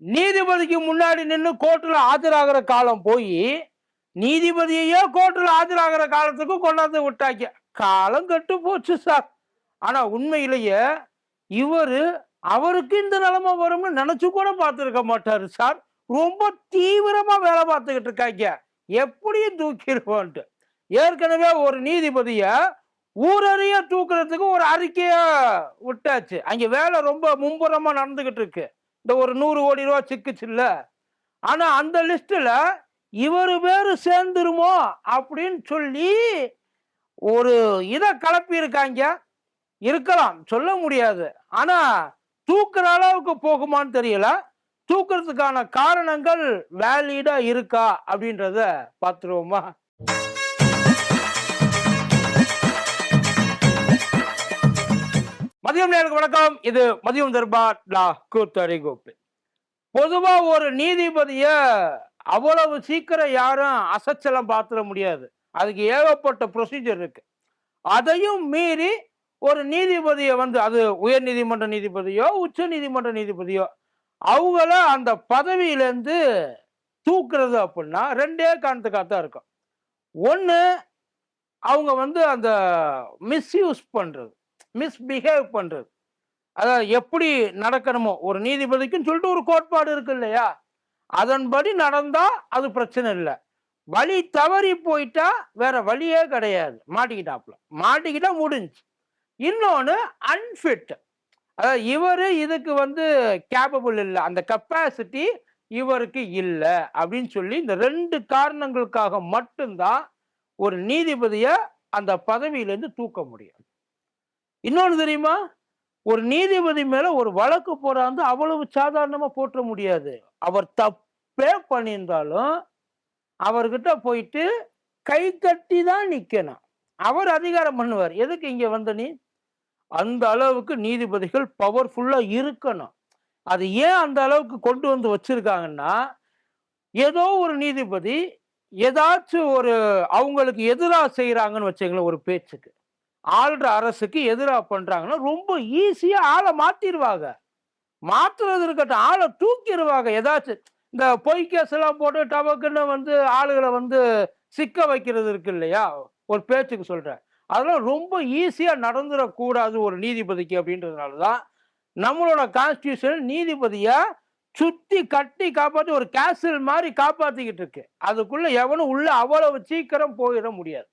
நீதிபதிக்கு முன்னாடி நின்று கோர்ட்டில் ஆஜராகிற காலம் போய் நீதிபதியையே கோர்ட்டில் ஆஜராகிற காலத்துக்கு கொண்டாந்து விட்டாங்க. காலம் கட்டு போச்சு சார். ஆனால் உண்மையிலேயே இவர் அவருக்கு இந்த நிலைமை வரும்னு நினச்சி கூட பார்த்துருக்க மாட்டார் சார். ரொம்ப தீவிரமாக வேலை பார்த்துக்கிட்டு இருக்காங்க. எப்படியும் தூக்கிடுவோன்ட்டு. ஏற்கனவே ஒரு நீதிபதியை ஊரறிய தூக்குறதுக்கு ஒரு அறிக்கையை விட்டாச்சு. அங்கே வேலை ரொம்ப மும்புறமாக நடந்துக்கிட்டு இருக்கு. இந்த ஒரு நூறு கோடி ரூபா சிக்குச்சுல்ல? ஆனால் அந்த லிஸ்ட்டில் இவர் பேர் சேர்ந்துருமோ அப்படின்னு சொல்லி ஒரு இதை கலப்பியிருக்காங்க. இருக்கலாம் சொல்ல முடியாது. ஆனால் தூக்குற அளவுக்கு போகுமான்னு தெரியல. தூக்குறதுக்கான காரணங்கள் வேலிடாக இருக்கா அப்படின்றத பார்த்துருவோமா? மதியம் நேருக்கு வணக்கம். இது மதியம் தர்பார் லா கூத்தடி கோப்பு. பொதுவா ஒரு நீதிபதிய அவ்வளவு சீக்கிரம் யாரும் அசச்சலம் பார்த்துட முடியாது. அதுக்கு ஏகப்பட்ட ப்ரொசீஜர் இருக்கு. அதையும் மீறி ஒரு நீதிபதியை வந்து அது உயர் நீதிமன்ற நீதிபதியோ உச்ச நீதிமன்ற நீதிபதியோ அவங்கள அந்த பதவியிலேருந்து தூக்குறது அப்படின்னா ரெண்டே காரணத்துக்காக தான் இருக்கும். ஒன்று அவங்க வந்து அந்த மிஸ்யூஸ் பண்ணுறது மிஸ்பிஹேவ் பண்ணுறது அதாவது எப்படி நடக்கணுமோ ஒரு நீதிபதிக்குன்னு சொல்லிட்டு ஒரு கோட்பாடு இருக்கு இல்லையா? அதன்படி நடந்தால் அது பிரச்சனை இல்லை. வழி தவறி போயிட்டா வேற வழியே கிடையாது. மாட்டிக்கிட்டாப்புல. மாட்டிக்கிட்டா முடிஞ்சு இன்னொன்று அன்ஃபிட் அதாவது இவர் இதுக்கு வந்து கேப்பபிள் இல்லை. அந்த கெப்பாசிட்டி இவருக்கு இல்லை. அப்படின்னு சொல்லி இந்த ரெண்டு காரணங்களுக்காக மட்டும்தான் ஒரு நீதிபதியை அந்த பதவியிலேருந்து தூக்க முடியும். இன்னொன்று தெரியுமா? ஒரு நீதிபதி மேல ஒரு வழக்கு போறாந்து அவ்வளவு சாதாரணமா போற்ற முடியாது. அவர் தப்பே பண்ணியிருந்தாலும் அவர்கிட்ட போயிட்டு கை தட்டி தான் நிக்கணும். அவர் அதிகாரம் பண்ணுவார். எதுக்கு இங்க வந்த நீ? அந்த அளவுக்கு நீதிபதிகள் பவர்ஃபுல்லா இருக்கணும். அது ஏன் அந்த அளவுக்கு கொண்டு வந்து வச்சிருக்காங்கன்னா ஏதோ ஒரு நீதிபதி ஏதாச்சும் ஒரு அவங்களுக்கு எதிராக செய்கிறாங்கன்னு வச்சுங்களேன் ஒரு பேச்சுக்கு. ஆள்ற அரசுக்கு எதிராக பண்ணுறாங்கன்னா ரொம்ப ஈஸியாக ஆளை மாற்றிடுவாங்க மாற்றுறது இருக்கட்டும் ஆளை தூக்கிடுவாங்க ஏதாச்சும் இந்த பொய் கேஸ் எல்லாம் போட்டு டபக்குன்னு வந்து ஆளுகளை வந்து சிக்க வைக்கிறது இருக்கு இல்லையா? ஒரு பேச்சுக்கு சொல்கிறேன் அதெல்லாம் ரொம்ப ஈஸியாக நடந்துடக்கூடாது ஒரு நீதிபதிக்கு அப்படின்றதுனால தான் நம்மளோட கான்ஸ்டியூஷன் நீதிபதியை சுத்தி கட்டி காப்பாற்றி ஒரு கேசல் மாதிரி காப்பாற்றிக்கிட்டு இருக்கு. அதுக்குள்ளே எவனும் உள்ள அவ்வளவு சீக்கிரம் போயிட முடியாது.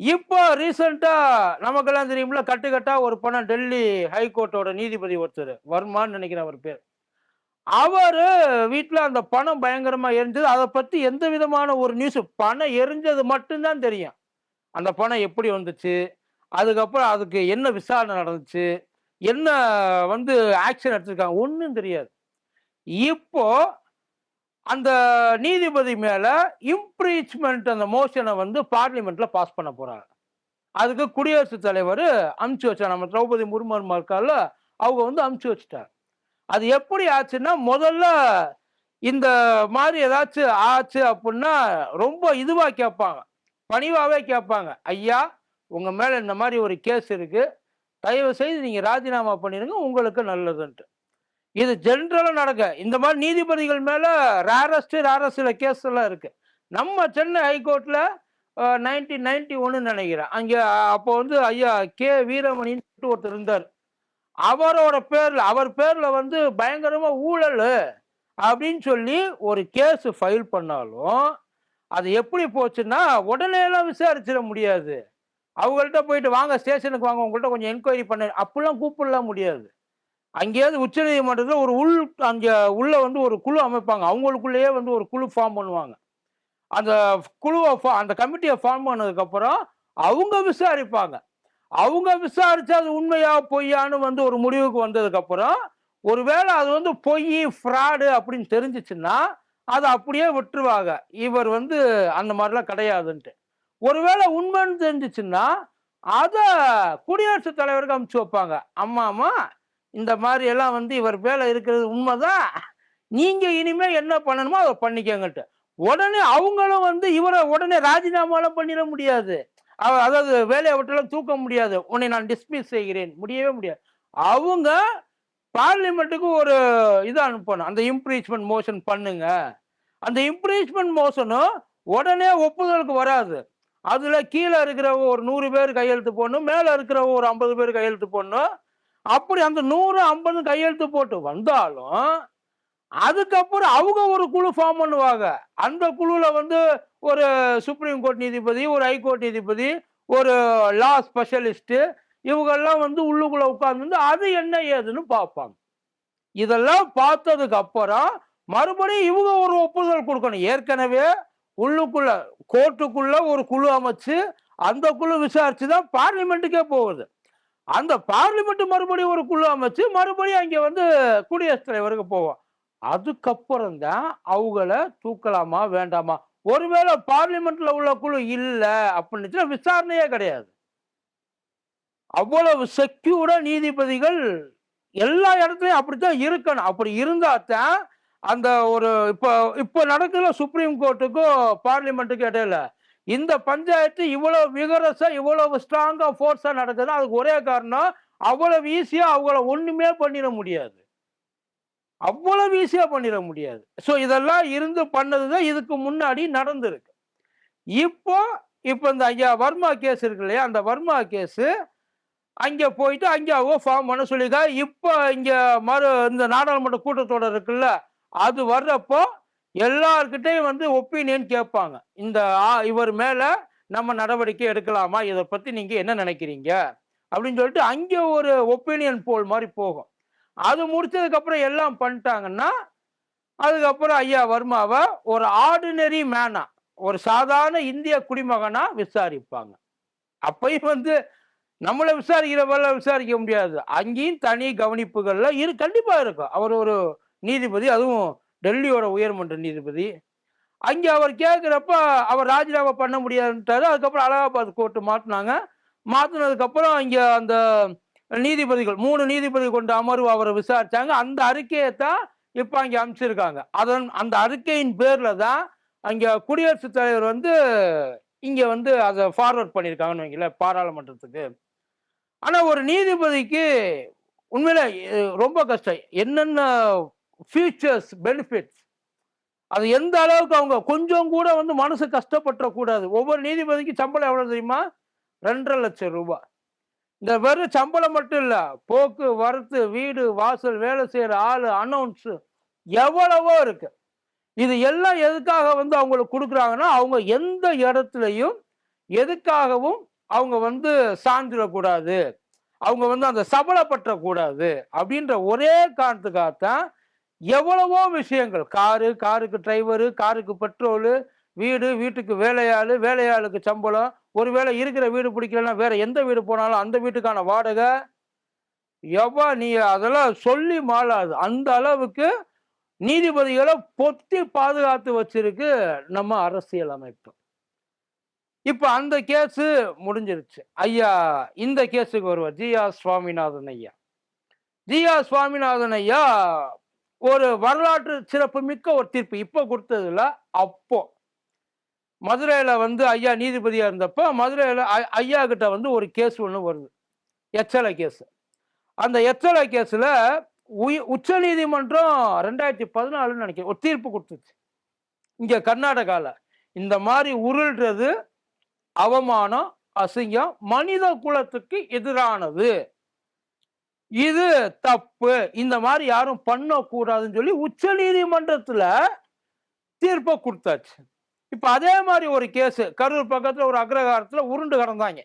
இப்போ ரீசெண்டா நமக்கெல்லாம் தெரியும்ல கட்டுக்கட்டா ஒரு பணம் டெல்லி ஹைகோர்ட்டோட நீதிபதி ஒருத்தர். வர்மான்னு நினைக்கிறேன் அவர் பேர். அவர் வீட்டில் அந்த பணம் பயங்கரமாக எரிஞ்சது. அதை பற்றி எந்த விதமான ஒரு நியூஸ் பணம் எரிஞ்சது மட்டும்தான் தெரியும். அந்த பணம் எப்படி வந்துச்சு? அதுக்கப்புறம் அதுக்கு என்ன விசாரணை நடந்துச்சு? என்ன வந்து ஆக்ஷன் எடுத்திருக்காங்க? ஒன்றும் தெரியாது. இப்போ அந்த நீதிபதி மேலே இம்ப்ரீச்மெண்ட் அந்த மோஷனை வந்து பார்லிமெண்ட்ல பாஸ் பண்ண போறாங்க. அதுக்கு குடியரசுத் தலைவர் அமுச்சு வச்சார். நம்ம திரௌபதி முர்மு இருக்கால அவங்க வந்து அமுச்சு வச்சுட்டாங்க அது எப்படி ஆச்சுன்னா முதல்ல இந்த மாதிரி ஏதாச்சும் ஆச்சு அப்படின்னா ரொம்ப இதுவாக கேட்பாங்க பணிவாகவே கேட்பாங்க ஐயா உங்கள் மேலே இந்த மாதிரி ஒரு கேஸ் இருக்குது தயவு செய்து நீங்கள் ராஜினாமா பண்ணிடுங்க உங்களுக்கு நல்லதுன்ட்டு. இது ஜென்ரலாக நடக்க. இந்த மாதிரி நீதிபதிகள் மேலே ரேரஸ்ட் ரேரஸ்டில் கேஸ் எல்லாம் இருக்குது நம்ம சென்னை ஹைகோர்ட்டில் நைன்டீன் நைன்டி ஒன்னு நினைக்கிறேன். அங்கே அப்போ வந்து ஐயா கே வீரமணின்னு ஒருத்தர் இருந்தார். அவரோட பேரில் அவர் பேரில் வந்து பயங்கரமாக ஊழல் அப்படின்னு சொல்லி ஒரு கேஸ் ஃபைல் பண்ணாலும் அது எப்படி போச்சுன்னா உடனேலாம் விசாரிச்சிட முடியாது. அவங்கள்ட்ட போயிட்டு வாங்க ஸ்டேஷனுக்கு வாங்க உங்கள்கிட்ட கொஞ்சம் என்கொயரி பண்ண அப்படிலாம் கூப்பிடலாம் முடியாது. அங்கேயாவது உச்சநீதிமன்றத்தில் ஒரு உள் அங்கே உள்ள வந்து ஒரு குழு அமைப்பாங்க. அவங்களுக்குள்ளேயே வந்து ஒரு குழு ஃபார்ம் பண்ணுவாங்க. அந்த குழுவை fa- அந்த கமிட்டியை ஃபார்ம் பண்ணதுக்கப்புறம் அவங்க விசாரிப்பாங்க. அவங்க விசாரிச்சு அது உண்மையா பொய்யான்னு வந்து ஒரு முடிவுக்கு வந்ததுக்கப்புறம் ஒருவேளை அது வந்து பொய் ஃப்ராடு அப்படின்னு தெரிஞ்சிச்சுன்னா அதை அப்படியே விட்டுருவாங்க. இவர் வந்து அந்த மாதிரிலாம் கிடையாதுன்ட்டு. ஒருவேளை உண்மைன்னு தெரிஞ்சிச்சுன்னா அதை குடியரசுத் தலைவருக்கு அமுச்சு வைப்பாங்க. அம்மா அம்மா இந்த மாதிரி எல்லாம் வந்து இவர் மேல இருக்கிறது உண்மைதான். நீங்க இனிமே என்ன பண்ணணுமோ அதை பண்ணிக்கங்கட்டு உடனே அவங்களும் வந்து இவரை உடனே ராஜினாமாலாம் பண்ணிட முடியாது. அதாவது வேலையை விட்டுலாம் தூக்க முடியாது. உன்னை நான் டிஸ்மிஸ் செய்கிறேன். முடியவே முடியாது. அவங்க பார்லிமெண்ட்டுக்கு ஒரு இதை அனுப்பணும். அந்த இம்ப்ரீச்மெண்ட் மோஷன் பண்ணுங்க. அந்த இம்ப்ரீச்மெண்ட் மோஷனும் உடனே ஒப்புதலுக்கு வராது. அதில் கீழே இருக்கிற ஒரு நூறு பேர் கையெழுத்து போடணும். மேலே இருக்கிற ஒரு ஐம்பது பேர் கையெழுத்து போடணும். அப்படி அந்த நூறு ஐம்பது கையெழுத்து போட்டு வந்தாலும் அதுக்கப்புறம் அவங்க ஒரு குழு ஃபார்ம் பண்ணுவாங்க. அந்த குழுவில் வந்து ஒரு சுப்ரீம் கோர்ட் நீதிபதி ஒரு ஹைகோர்ட் நீதிபதி ஒரு லா ஸ்பெஷலிஸ்ட்டு இவங்கெல்லாம் வந்து உள்ளுக்குள்ளே உட்காந்துருந்து அது என்ன ஏதுன்னு பார்ப்பாங்க. இதெல்லாம் பார்த்ததுக்கு அப்புறம் மறுபடியும் இவங்க ஒரு ஒப்புதல் கொடுக்கணும். ஏற்கனவே உள்ளுக்குள்ள கோர்ட்டுக்குள்ள ஒரு குழு அமைச்சு அந்த குழு விசாரிச்சு தான் பார்லிமெண்ட்டுக்கே போகுது. அந்த பார்லிமெண்ட் மறுபடியும் ஒரு குழு அமைச்சு மறுபடியும் அங்கே வந்து குடியரசுத் தலைவருக்கு போவோம். அதுக்கப்புறம் தான் அவங்கள தூக்கலாமா வேண்டாமா? ஒருவேளை பார்லிமெண்ட்ல உள்ள குழு இல்லை அப்படின்னு விசாரணையே கிடையாது. அவ்வளவு செக்யூர்டா நீதிபதிகள் எல்லா இடத்துலையும் அப்படித்தான் இருக்கணும். அப்படி இருந்தா தான் அந்த ஒரு இப்போ இப்போ நடக்கிற சுப்ரீம் கோர்ட்டுக்கும் பார்லிமெண்ட்டுக்கும் இடையில இந்த பஞ்சாயத்து இவ்வளவு விகரஸாக இவ்வளவு ஸ்ட்ராங்கா ஃபோர்ஸா நடக்குதுன்னா அதுக்கு ஒரே காரணம் அவ்வளவு ஈஸியா அவங்கள ஒண்ணுமே பண்ணிட முடியாது. அவ்வளவு ஈஸியா பண்ணிட முடியாது. ஸோ இதெல்லாம் இருந்து பண்ணதுதான் இதுக்கு முன்னாடி நடந்திருக்கு. இப்போ இப்போ இந்த ஐயா வர்மா கேஸ் இருக்கு இல்லையா அந்த வர்மா கேஸு அங்கே போயிட்டு அங்கே அவங்க ஃபார்ம் பண்ண சொல்லியிருக்கா. இப்போ இங்கே மறு இந்த நாடாளுமன்ற கூட்டத்தொடர் இருக்குல்ல அது வர்றப்போ எல்லார்கிட்டையும் வந்து ஒப்பீனியன் கேட்பாங்க. இந்த ஆ- இவர் மேலே நம்ம நடவடிக்கை எடுக்கலாமா? இதை பற்றி நீங்கள் என்ன நினைக்கிறீங்க? அப்படின்னு சொல்லிட்டு அங்கே ஒரு ஒப்பீனியன் போல் மாதிரி போகும். அது முடிச்சதுக்கப்புறம் எல்லாம் பண்ணிட்டாங்கன்னா அதுக்கப்புறம் ஐயா வர்மாவை ஒரு ஆர்டினரி மேனா ஒரு சாதாரண இந்திய குடிமகனா விசாரிப்பாங்க. அப்பயும் வந்து நம்மளை விசாரிக்கிறவங்கள விசாரிக்க முடியாது. அங்கேயும் தனி கவனிப்புகள்ல இரு கண்டிப்பாக இருக்கும். அவர் ஒரு நீதிபதி அதுவும் டெல்லியோட உயர்மன்ற நீதிபதி. அங்கே அவர் கேட்குறப்ப அவர் ராஜினாமா பண்ண முடியாதுன்ட்டாரு. அதுக்கப்புறம் அலகாபாத் கோர்ட்டு மாற்றினாங்க மாற்றினதுக்கப்புறம் இங்கே அந்த நீதிபதிகள் மூணு நீதிபதி கொண்ட அமர்வு அவரை விசாரிச்சாங்க. அந்த அறிக்கையை தான் இப்போ அங்கே அமைச்சிருக்காங்க அதன் அந்த அறிக்கையின் பேரில் தான் அங்கே குடியரசுத் தலைவர் வந்து இங்கே வந்து அதை ஃபார்வர்ட் பண்ணியிருக்காங்கன்னு வைங்களேன் பாராளுமன்றத்துக்கு. ஆனால் ஒரு நீதிபதிக்கு உண்மையில ரொம்ப கஷ்டம். என்னென்ன ஃபியூச்சர்ஸ் பெனிஃபிட்ஸ் அது எந்த அளவுக்கு அவங்க கொஞ்சம் கூட வந்து மனசு கஷ்டப்பட்டுறக்கூடாது. ஒவ்வொரு நீதிபதிக்கு சம்பளம் எவ்வளோ தெரியுமா? ரெண்டரை லட்சம் ரூபாய். இந்த வெறும் சம்பளம் மட்டும் இல்லை போக்கு வரத்து வீடு வாசல் வேலை செய்கிற ஆள் அனௌன்ஸு எவ்வளவோ இருக்கு. இது எல்லாம் எதுக்காக வந்து அவங்களுக்கு கொடுக்குறாங்கன்னா அவங்க எந்த இடத்துலையும் எதுக்காகவும் அவங்க வந்து சார்ந்துடக்கூடாது அவங்க வந்து அந்த சபலப்பற்றக்கூடாது. அப்படின்ற ஒரே காரணத்துக்காகத்தான் எவ்வளவோ விஷயங்கள். காரு காருக்கு டிரைவரு காருக்கு பெட்ரோலு வீடு வீட்டுக்கு வேலையாள் வேலையாளுக்கு சம்பளம். ஒருவேளை இருக்கிற வீடு பிடிக்கலன்னா வேற எந்த வீடு போனாலும் அந்த வீட்டுக்கான வாடகை. எவ்வா நீ அதெல்லாம் சொல்லி மாளாது. அந்த அளவுக்கு நீதிபதிகளை பொத்தி பாதுகாத்து வச்சிருக்கு நம்ம அரசியல் அமைப்பு. இப்போ அந்த கேஸு முடிஞ்சிருச்சு. ஐயா இந்த கேஸுக்கு வருவார் ஜி ஆர் சுவாமிநாதன் ஐயா. ஜி ஆர் சுவாமிநாதன் ஐயா ஒரு வரலாற்று சிறப்பு மிக்க ஒரு தீர்ப்பு. இப்போ கொடுத்ததுல அப்போ. மதுரையில் வந்து ஐயா நீதிபதியாக இருந்தப்போ மதுரையில் ஐ- ஐயா கிட்ட வந்து ஒரு கேஸ் ஒன்று வருது. எச்சலை கேஸ். அந்த எச்சலை கேஸில் உய உச்ச நீதிமன்றம் ரெண்டாயிரத்தி பதினாலுன்னு நினைக்கிறேன் ஒரு தீர்ப்பு கொடுத்துச்சு. இங்கே கர்நாடகாவில் இந்த மாதிரி உருள்றது அவமானம் அசிங்கம் மனித குலத்துக்கு எதிரானது. இது தப்பு. இந்த மாதிரி யாரும் பண்ணக்கூடாதுன்னு சொல்லி உச்ச நீதிமன்றத்தில் தீர்ப்பை கொடுத்தாச்சு. இப்போ அதே மாதிரி ஒரு கேஸு கரூர் பக்கத்தில் ஒரு அக்ரகாரத்தில் உருண்டு கிடந்தாங்க.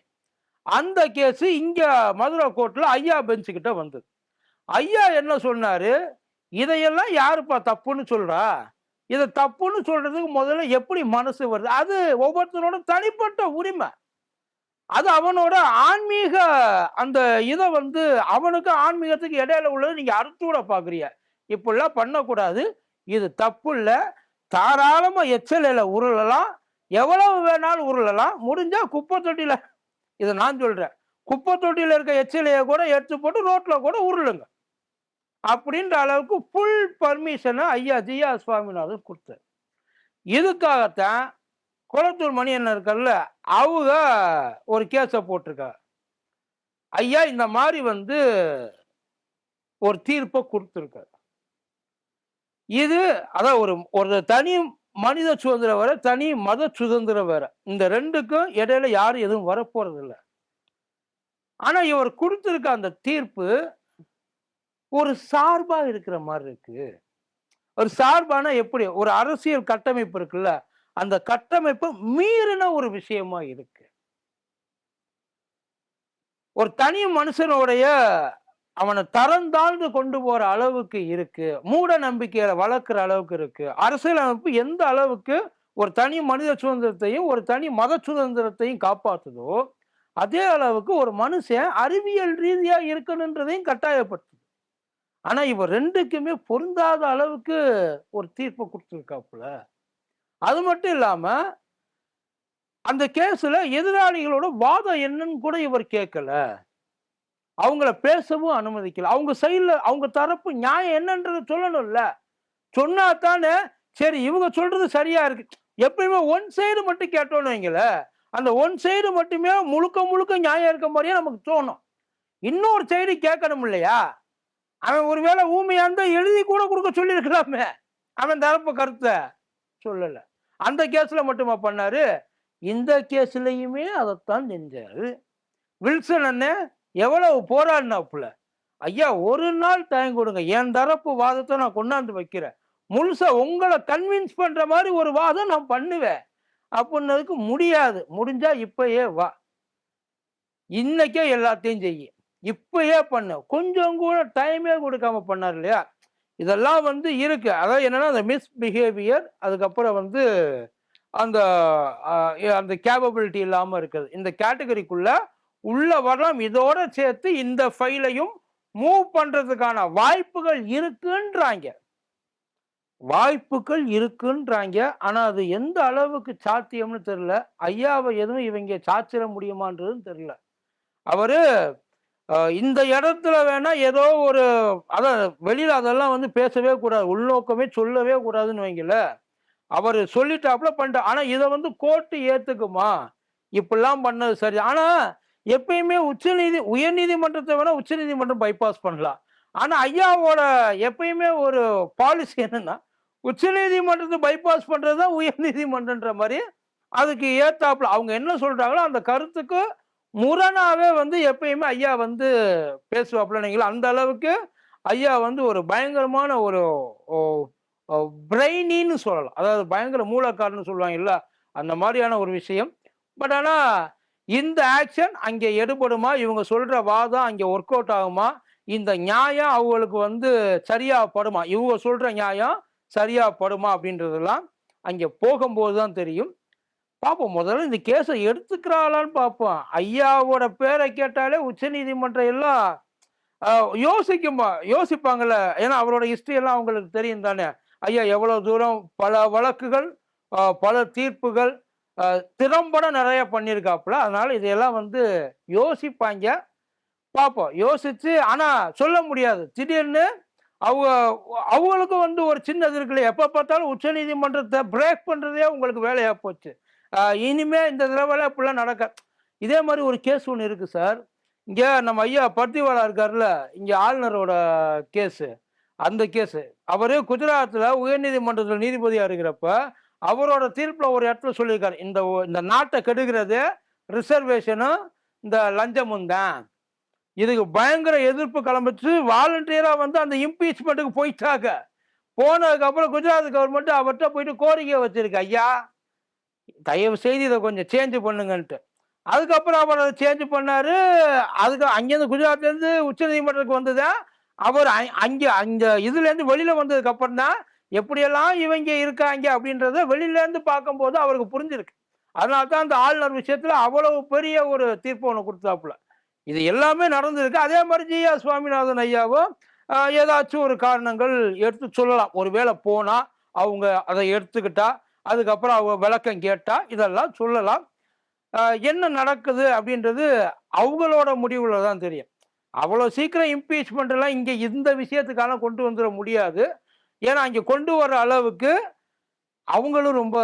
அந்த கேஸு இங்கே மதுரை கோர்ட்டில் ஐயா பெஞ்சுக்கிட்ட வந்தது. ஐயா என்ன சொன்னார்? இதையெல்லாம் யாருப்பா தப்புன்னு சொல்கிறா இதை தப்புன்னு சொல்கிறதுக்கு முதல்ல எப்படி மனசு வருது? அது ஒவ்வொருத்தரோட தனிப்பட்ட உரிமை. அது அவனோட ஆன்மீக அந்த இதை வந்து அவனுக்கு ஆன்மீகத்துக்கு இடையில உள்ளது நீங்க அறுத்தூட பாக்குறீங்க. இப்படிலாம் பண்ணக்கூடாது. இது தப்பு இல்லை தாராளமா எச்சலையில உருளலாம். எவ்வளவு வேணாலும் உருளலாம். முடிஞ்சா குப்பை தொட்டியில. இதை நான் சொல்றேன். குப்பை தொட்டியில இருக்க எச்சலையை கூட எடுத்து போட்டு ரோட்ல கூட உருளுங்க. அப்படின்ற அளவுக்கு ஃபுல் பர்மிஷனை ஐயா ஜியா சுவாமிநாதன் கொடுத்தார். இதுக்காகத்தான் குளத்தூர் மணி என்ன இருக்கல்ல அவங்க ஒரு கேஸை போட்டிருக்கா ஐயா இந்த மாதிரி வந்து ஒரு தீர்ப்பை கொடுத்துருக்காரு. இது அதான் ஒரு ஒரு தனி மனித சுதந்திரம் வேற தனி மத சுதந்திரம் வேற. இந்த ரெண்டுக்கும் இடையில யாரும் எதுவும் வரப்போறது இல்லை ஆனா இவர் கொடுத்துருக்க அந்த தீர்ப்பு ஒரு சார்பா இருக்கிற மாதிரி இருக்கு. ஒரு சார்பான எப்படி? ஒரு அரசியல் கட்டமைப்பு இருக்குல்ல அந்த கட்டமைப்பு மீறின ஒரு விஷயமா இருக்கு. ஒரு தனி மனுஷனுடைய அவனை தரம் தாழ்ந்து கொண்டு போற அளவுக்கு இருக்கு. மூட நம்பிக்கையை வளர்க்குற அளவுக்கு இருக்கு. அரசியலமைப்பு எந்த அளவுக்கு ஒரு தனி மனித சுதந்திரத்தையும் ஒரு தனி மத சுதந்திரத்தையும் காப்பாத்துதோ அதே அளவுக்கு ஒரு மனுஷன் அறிவியல் ரீதியா இருக்கணுன்றதையும் கட்டாயப்படுத்துது. ஆனா இவர் ரெண்டுக்குமே பொருந்தாத அளவுக்கு ஒரு தீர்ப்பு கொடுத்துருக்காப்புல. அது மட்டும் இல்லாமல் அந்த கேஸில் எதிராளிகளோட வாதம் என்னன்னு கூட இவர் கேட்கல. அவங்கள பேசவும் அனுமதிக்கல. அவங்க சைடில் அவங்க தரப்பு நியாயம் என்னன்றது சொல்லணும்ல. சொன்னா தானே சரி இவங்க சொல்றது சரியா இருக்கு. எப்பயுமே ஒன் சைடு மட்டும் கேட்டோன்னு வைங்களேன் அந்த ஒன் சைடு மட்டுமே முழுக்க முழுக்க நியாயம் இருக்க மாதிரியே நமக்கு தோணும். இன்னொரு சைடு கேட்கணும் இல்லையா? அவன் ஒருவேளை ஊமையா இருந்தா எழுதி கூட கொடுக்க சொல்லியிருக்கலாமே அவன் தரப்பு கருத்தை. சொல்லல. அந்த கேஸ்ல மட்டுமா பண்ணாரு? இந்த கேஸ்லயுமே அதைத்தான் செஞ்சாரு. வில்சன் அண்ணன் எவ்வளவு போராடினாப்புல? ஐயா ஒரு நாள் டைம் கொடுங்க. என் தரப்பு வாதத்தை நான் கொண்டாந்து வைக்கிறேன். முழுசா உங்களை கன்வின்ஸ் பண்ற மாதிரி ஒரு வாதம் நான் பண்ணுவேன். அப்படின்னதுக்கு முடியாது. முடிஞ்சா இப்பயே வா. இன்னைக்கே எல்லாத்தையும் செய்யும் இப்பயே பண்ண. கொஞ்சம் கூட டைமே கொடுக்காம பண்ணார் இல்லையா? இதெல்லாம் வந்து இருக்கு. அதாவது என்னன்னா அந்த மிஸ்பிஹேவியர் அதுக்கப்புறம் வந்து அந்த அந்த கேபபிலிட்டி இல்லாம இருக்குது. இந்த கேட்டகரிக்குள்ள உள்ள வரலாம். இதோட சேர்த்து இந்த ஃபைலையும் மூவ் பண்றதுக்கான வாய்ப்புகள் இருக்குன்றாங்க. வாய்ப்புகள் இருக்குன்றாங்க. ஆனா அது எந்த அளவுக்கு சாத்தியம்னு தெரியல. ஐயாவை எதுவும் இவங்க சாச்சிட முடியுமான்றதுன்னு தெரியல. அவரு இந்த இடத்துல வேணா ஏதோ ஒரு அதான் வெளியில அதெல்லாம் வந்து பேசவே கூடாது. உள்நோக்கமே சொல்லவே கூடாதுன்னு வைங்கல அவர் சொல்லிட்டாப்புல பண்ணிட்டார் ஆனா இதை வந்து கோர்ட்டு ஏத்துக்குமா? இப்படிலாம் பண்ணது சரி. ஆனா எப்பயுமே உச்சநீதி உயர்நீதிமன்றத்தை வேணா உச்சநீதிமன்றம் பைபாஸ் பண்ணலாம். ஆனா ஐயாவோட எப்பயுமே ஒரு பாலிசி என்னன்னா உச்சநீதிமன்றத்தை பைபாஸ் பண்றது தான் உயர்நீதிமன்றன்ற மாதிரி அதுக்கு ஏத்தாப்புல அவங்க என்ன சொல்றாங்களோ அந்த கருத்துக்கு முரணாவே வந்து எப்பயுமே ஐயா வந்து பேசுவாப்புல. நீங்களா அந்த அளவுக்கு ஐயா வந்து ஒரு பயங்கரமான ஒரு பிரெயினின்னு சொல்லலாம். அதாவது பயங்கர மூலக்காரன்னு சொல்லுவாங்க இல்ல அந்த மாதிரியான ஒரு விஷயம். பட் ஆனால் இந்த ஆக்ஷன் அங்கே எடுபடுமா? இவங்க சொல்கிற வாதம் அங்கே ஒர்க் அவுட் ஆகுமா? இந்த நியாயம் அவங்களுக்கு வந்து சரியாகப்படுமா படுமா? இவங்க சொல்கிற நியாயம் சரியாகப்படுமா படுமா? அப்படின்றதெல்லாம் அங்கே போகும்போது தான் தெரியும். பார்ப்போம் முதல்ல இந்த கேஸை எடுத்துக்கிறாளான்னு பார்ப்போம் ஐயாவோட பேரை கேட்டாலே உச்சநீதிமன்றம் எல்லாம் யோசிக்குமா யோசிப்பாங்கல்ல. ஏன்னா அவரோட ஹிஸ்டரி எல்லாம் அவங்களுக்கு தெரியும் தானே. ஐயா எவ்வளவு தூரம் பல வழக்குகள் பல தீர்ப்புகள் திறம்பட நிறைய பண்ணியிருக்காப்புல. அதனால இதையெல்லாம் வந்து யோசிப்பாங்க. பார்ப்போம் யோசிச்சு ஆனா சொல்ல முடியாது. திடீர்னு அவங்க அவங்களுக்கும் வந்து ஒரு சின்னது இருக்குல்ல. எப்போ பார்த்தாலும் உச்சநீதிமன்றத்தை பிரேக் பண்றதே உங்களுக்கு வேலையா போச்சு. இனிமேல் இனிமே இந்த தடவை இப்படிலாம் நடக்க இதே மாதிரி ஒரு கேஸ் ஒன்று இருக்குது சார் இங்கே நம்ம ஐயா பர்த்திவாலா இருக்கார்ல இங்கே ஆளுநரோட கேஸு அந்த கேஸு அவர் குஜராத்தில் உயர்நீதிமன்றத்தில் நீதிபதியாக இருக்கிறப்ப அவரோட தீர்ப்பில் ஒரு இடத்துல சொல்லியிருக்காரு. இந்த இந்த நாட்டை கெடுக்கிறது ரிசர்வேஷனும் இந்த லஞ்சமும் தான். இதுக்கு பயங்கர எதிர்ப்பு கிளம்பிச்சு வாலண்டியராக வந்து அந்த இம்பீச்மெண்ட்டுக்கு போயிட்டாங்க. போனதுக்கப்புறம் குஜராத் கவர்மெண்ட் அவர்கிட்ட போயிட்டு கோரிக்கை வச்சிருக்கு. ஐயா தயவு செய்து இதை கொஞ்சம் சேஞ்ச் பண்ணுங்கன்ட்டு. அதுக்கப்புறம் அவர் அதை சேஞ்ச் பண்ணார். அதுக்கு அங்கேருந்து குஜராத்லேருந்து உச்சநீதிமன்றத்துக்கு வந்ததா. அவர் அங்கே அந்த இதுலேருந்து வெளியில் வந்ததுக்கப்புறம் தான் எப்படியெல்லாம் இவங்க இருக்காங்க அப்படின்றத வெளியிலேருந்து பார்க்கும்போது அவருக்கு புரிஞ்சிருக்கு. அதனால தான் அந்த ஆளுநர் விஷயத்தில் அவ்வளவு பெரிய ஒரு தீர்ப்பு ஒன்று கொடுத்தாப்புல. இது எல்லாமே நடந்திருக்கு. அதே மாதிரி ஜிஆ சுவாமிநாதன் ஐயாவும் ஏதாச்சும் ஒரு காரணங்கள் எடுத்து சொல்லலாம். ஒருவேளை போனால் அவங்க அதை எடுத்துக்கிட்டா அதுக்கப்புறம் அவங்க விளக்கம் கேட்டால் இதெல்லாம் சொல்லலாம். என்ன நடக்குது அப்படின்றது அவங்களோட முடிவில் தான் தெரியும். அவ்வளோ சீக்கிரம் இம்பீச்மெண்ட்லாம் இங்கே இந்த விஷயத்துக்கான கொண்டு வந்துட முடியாது. ஏன்னா இங்கே கொண்டு வர அளவுக்கு அவங்களும் ரொம்ப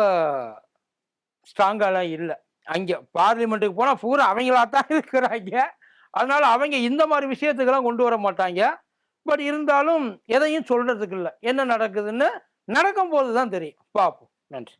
ஸ்ட்ராங்காலாம் இல்லை. அங்கே பார்லிமெண்ட்டுக்கு போனால் பூரா அவங்களா தான் இருக்கிறாங்க. அதனால் அவங்க இந்த மாதிரி விஷயத்துக்கெல்லாம் கொண்டு வர மாட்டாங்க. பட் இருந்தாலும் எதையும் சொல்கிறதுக்கு இல்லை. என்ன நடக்குதுன்னு நடக்கும்போது தான் தெரியும். பார்ப்போம் நன்றி